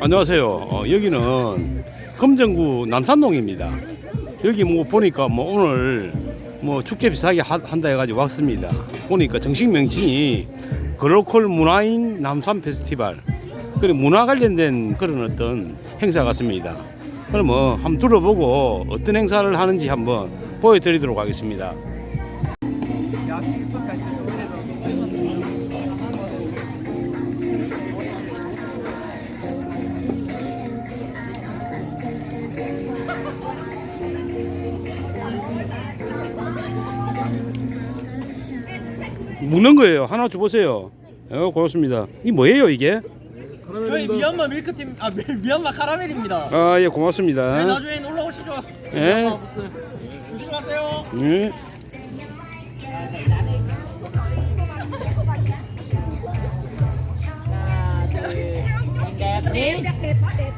안녕하세요. 어, 여기는 금정구 남산동입니다. 여기 뭐 보니까 뭐 오늘 뭐 축제 비슷하게 하- 한다 해가지고 왔습니다. 보니까 정식 명칭이 글로컬 문화인 남산 페스티벌. 그리고 문화 관련된 그런 어떤 행사 같습니다. 그럼 뭐 한번 둘러보고 어떤 행사를 하는지 한번 보여드리도록 하겠습니다. 묵는 거예요. 하나 줘보세요. 어, 고맙습니다. 이 뭐예요 이게? 저희 미얀마 밀크팀 아 미, 미얀마 카라멜입니다. 아 예 네, 고맙습니다. 나중에 놀러 오시죠. 예. 미얀마 부스. 조심히 가세요. 예.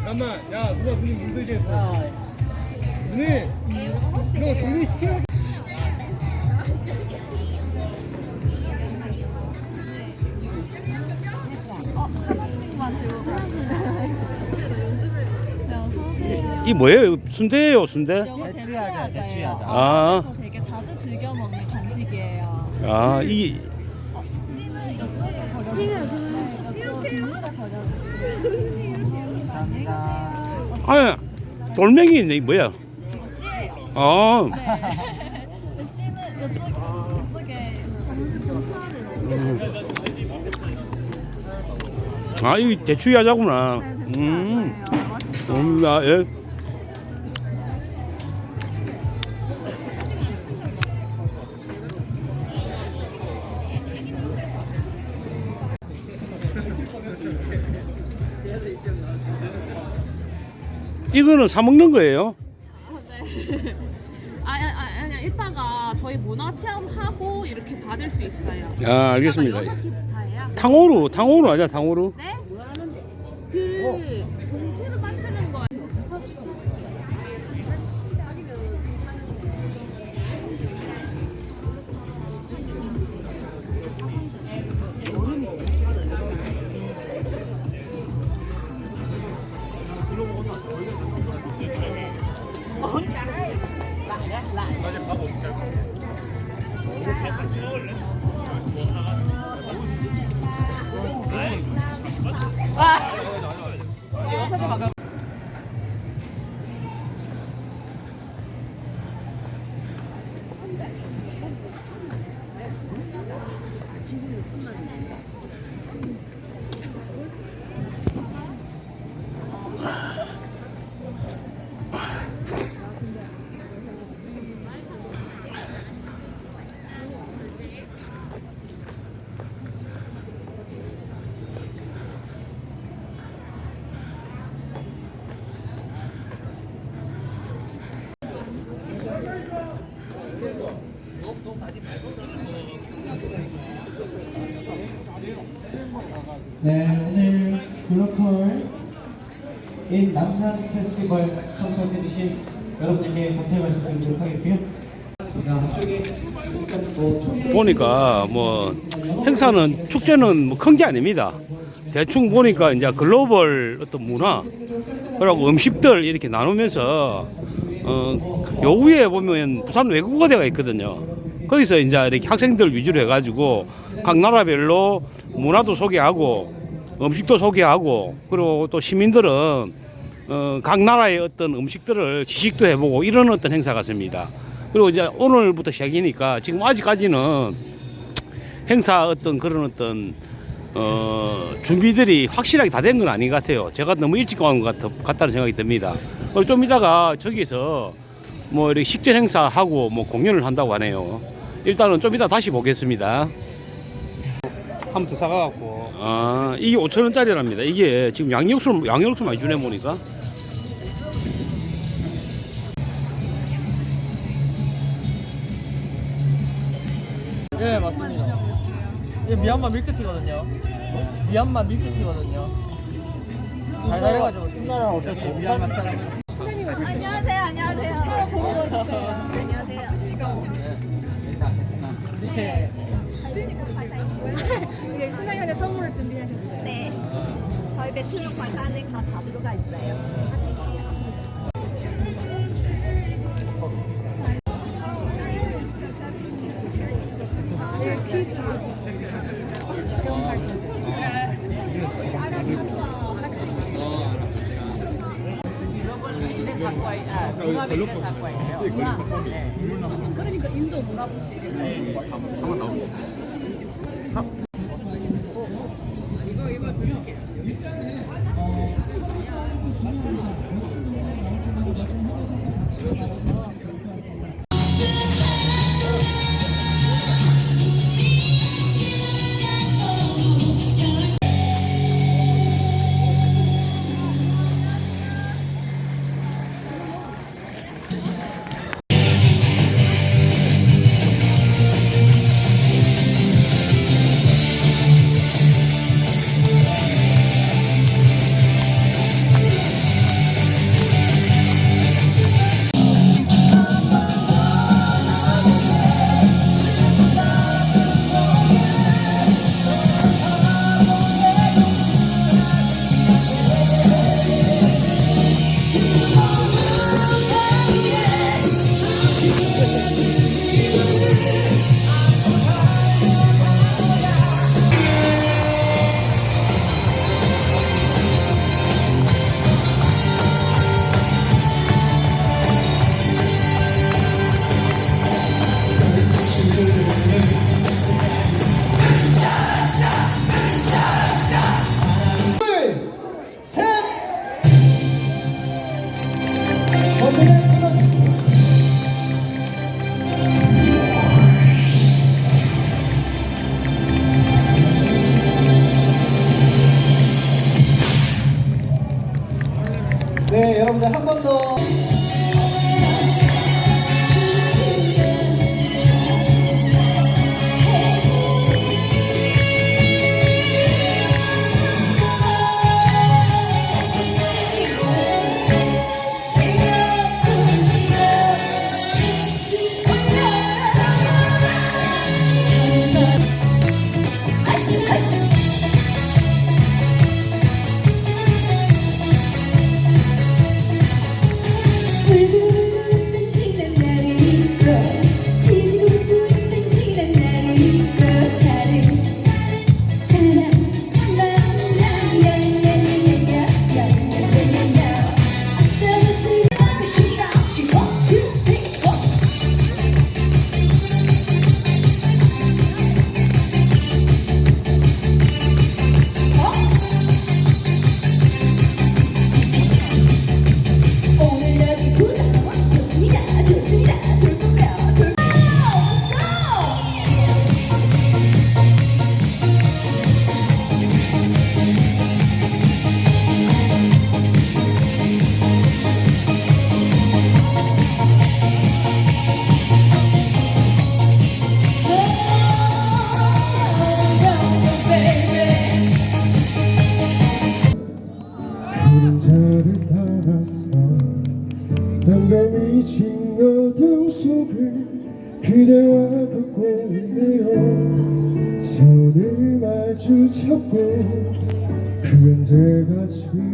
잠깐만, 야 누가 눈이 물들게 했어? 눈이 이거 종이 시켜. 이 뭐예요? 순대예요 순대? 대추야자, 대추야자. 아, 그래서 되게 자주 즐겨 먹는 간식이에요. 아 이, 씨는 이쪽에 버려주세요. 네, 이쪽 비닐에 버려주세요. 감사합니다. 아 돌멩이 있네 이 뭐야? 씨예요. 아, 네. 씨는 이쪽, 이쪽에 천천히 아이 대추 야자구나. 음, 음, 아, 예. 이거는 사 먹는 거예요? 아니, 아니, 아니, 이따가 저희 문화 체험하고 이렇게 받을 수 있어요. 아, 알겠습니다. 6시부터예요. 탕후루, 탕후루 아니야, 탕후루? 네? 그 지금은 3만 원. 네, 오늘 글로컬 인 남산 페스티벌 참석해주신 여러분들께 감사의 말씀 드리도록 하겠고요. 뭐 보니까 뭐 행사는 축제는 뭐 큰 게 아닙니다. 대충 보니까 이제 글로벌 어떤 문화 그리고 음식들 이렇게 나누면서 어 요 위에 보면 부산 외국어대가 있거든요. 거기서 이제 이렇게 학생들 위주로 해가지고 각 나라별로 문화도 소개하고 음식도 소개하고 그리고 또 시민들은 어, 각 나라의 어떤 음식들을 지식도 해보고 이런 어떤 행사 같습니다. 그리고 이제 오늘부터 시작이니까 지금 아직까지는 행사 어떤 그런 어떤 어, 준비들이 확실하게 다 된 건 아닌 것 같아요. 제가 너무 일찍 온것 같, 같다는 생각이 듭니다. 좀 이따가 저기서 뭐 이렇게 식전 행사하고 뭐 공연을 한다고 하네요. 일단은 좀 이따 다시 보겠습니다. 한 번 더 사가갖고. 아, 이게 5천 원짜리랍니다. 이게 지금 양육수 양육수 많이 주네 보니까. 예 맞습니다. 이 미얀마 밀크티거든요. 미얀마 밀크티거든요. 달달해가지고. 나라 어땠어? 미얀마 사람. 안녕하세요, 안녕하세요. 안녕하세요. 네. 네. 열배 트럭까지 안에 다, 다 들어가 있어요. 그러니까 인도 문화부시 한번 나오고. 이거 이거 You've done it.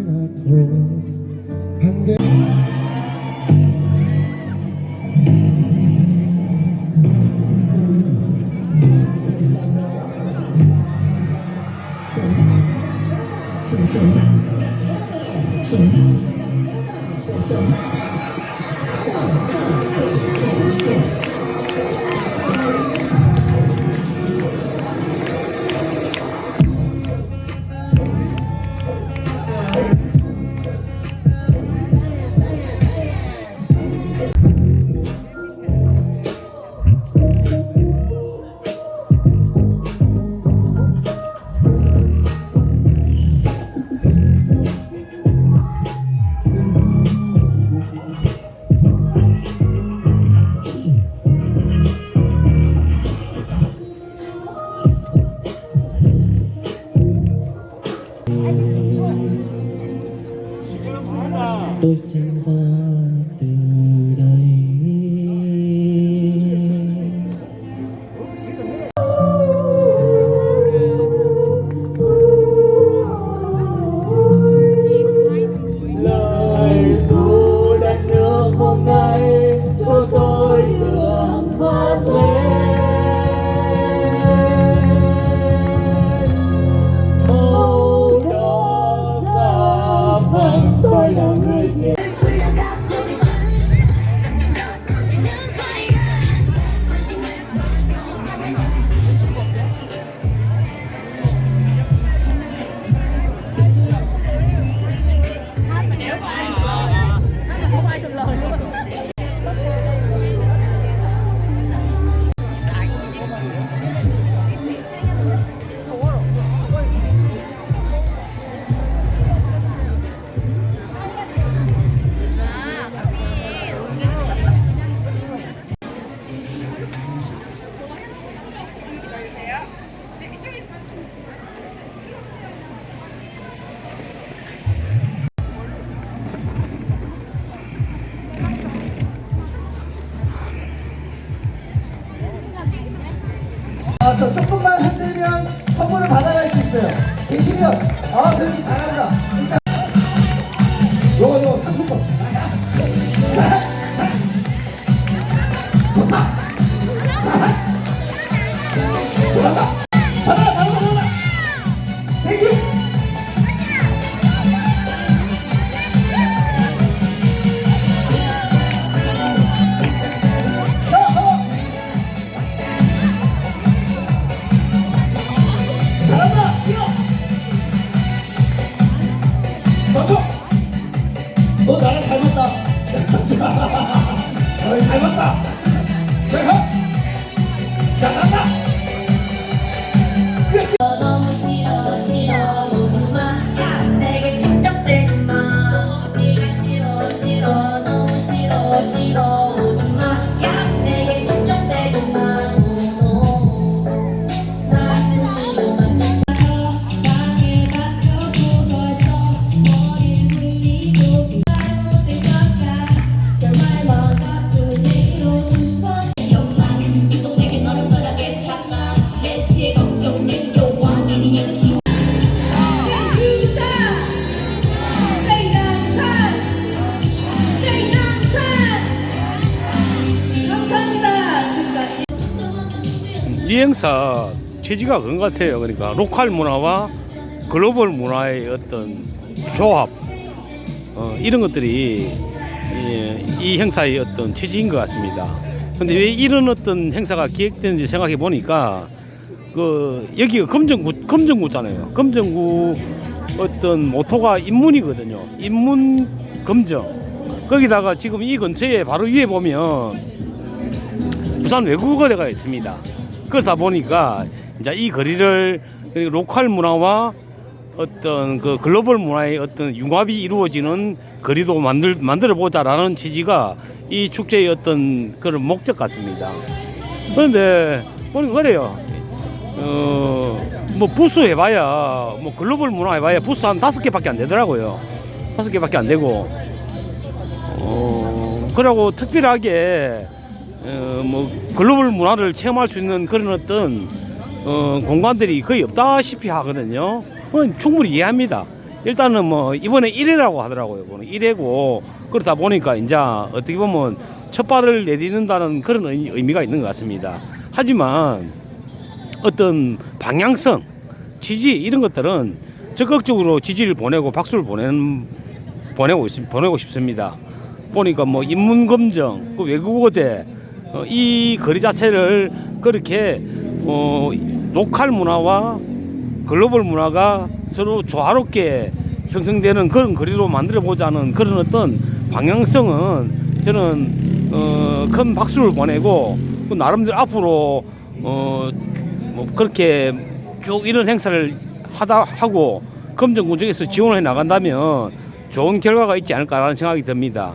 앞으로 한계 Tôi 的 나와서 조금만 흔들면 선물을 받아갈 수 있어요. 계시면 아 그렇지 잘한다. 일단 잘한다! 뛰어! 멈춰! 너 나랑 닮았다! 닮았다! 자, 가! 행사 취지가 그런 것 같아요. 그러니까 로컬 문화와 글로벌 문화의 어떤 조합 어, 이런 것들이 이, 이 행사의 어떤 취지인 것 같습니다. 근데 왜 이런 어떤 행사가 기획되는지 생각해 보니까 그 여기가 검정구 검정구잖아요. 검정구 어떤 모토가 인문이거든요. 인문 검정. 거기다가 지금 이 근처에 바로 위에 보면 부산 외국어대가 있습니다. 그러다 보니까 이제 이 거리를 그리고 로컬 문화와 어떤 그 글로벌 문화의 어떤 융합이 이루어지는 거리도 만들 만들어 보자라는 취지가 이 축제의 어떤 그런 목적 같습니다. 그런데 보니까 그래요. 어뭐 부스 해봐야 뭐 글로벌 문화 해봐야 부스 한 다섯 개밖에 안 되더라고요. 다섯 개밖에 안 되고 어 그러고 특별하게 어, 뭐 글로벌 문화를 체험할 수 있는 그런 어떤 어, 공간들이 거의 없다시피 하거든요. 어, 충분히 이해합니다. 일단은 뭐 이번에 1회라고 하더라고요. 이번에 1회고 그러다 보니까 이제 어떻게 보면 첫 발을 내딛는다는 그런 의- 의미가 있는 것 같습니다. 하지만 어떤 방향성, 지지 이런 것들은 적극적으로 지지를 보내고 박수를 보내는 보내고 있, 보내고 싶습니다. 보니까 뭐 인문 검정, 그 외국어대 어, 이 거리 자체를 그렇게 어, 로컬 문화와 글로벌 문화가 서로 조화롭게 형성되는 그런 거리로 만들어 보자는 그런 어떤 방향성은 저는 어, 큰 박수를 보내고 그 나름대로 앞으로 어, 뭐 그렇게 쭉 이런 행사를 하다 하고 검정군정에서 지원해 나간다면 좋은 결과가 있지 않을까라는 생각이 듭니다.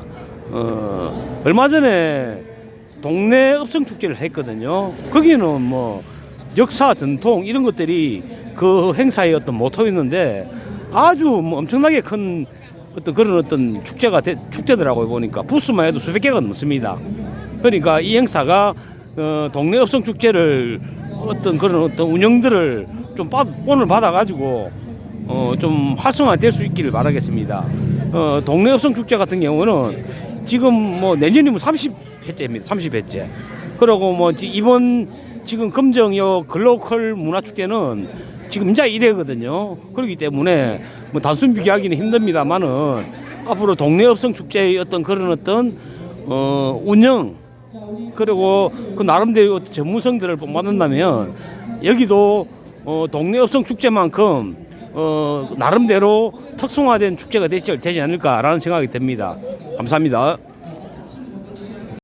어, 얼마 전에 동네 읍성 축제를 했거든요. 거기는 뭐 역사 전통 이런 것들이 그 행사의 어떤 모토였는데 아주 뭐 엄청나게 큰 어떤 그런 어떤 축제가 되, 축제더라고요 보니까 부스만 해도 수백 개가 넘습니다. 그러니까 이 행사가 어, 동네 읍성 축제를 어떤 그런 어떤 운영들을 좀 받, 본을 받아 가지고 어, 좀 활성화될 수 있기를 바라겠습니다. 어, 동네 읍성 축제 같은 경우는 지금 뭐 내년이면 30 회째입니다. 30회째. 그리고 뭐 지- 이번 지금 금정요 글로컬 문화 축제는 지금 이제 1회거든요. 그렇기 때문에 뭐 단순 비교하기는 힘듭니다만은 앞으로 동네 읍성 축제의 어떤 그런 어떤 어, 운영 그리고 그 나름대로 전문성들을 본받는다면 여기도 어, 동네 읍성 축제만큼 어, 나름대로 특성화된 축제가 되지, 되지 않을까라는 생각이 듭니다. 감사합니다.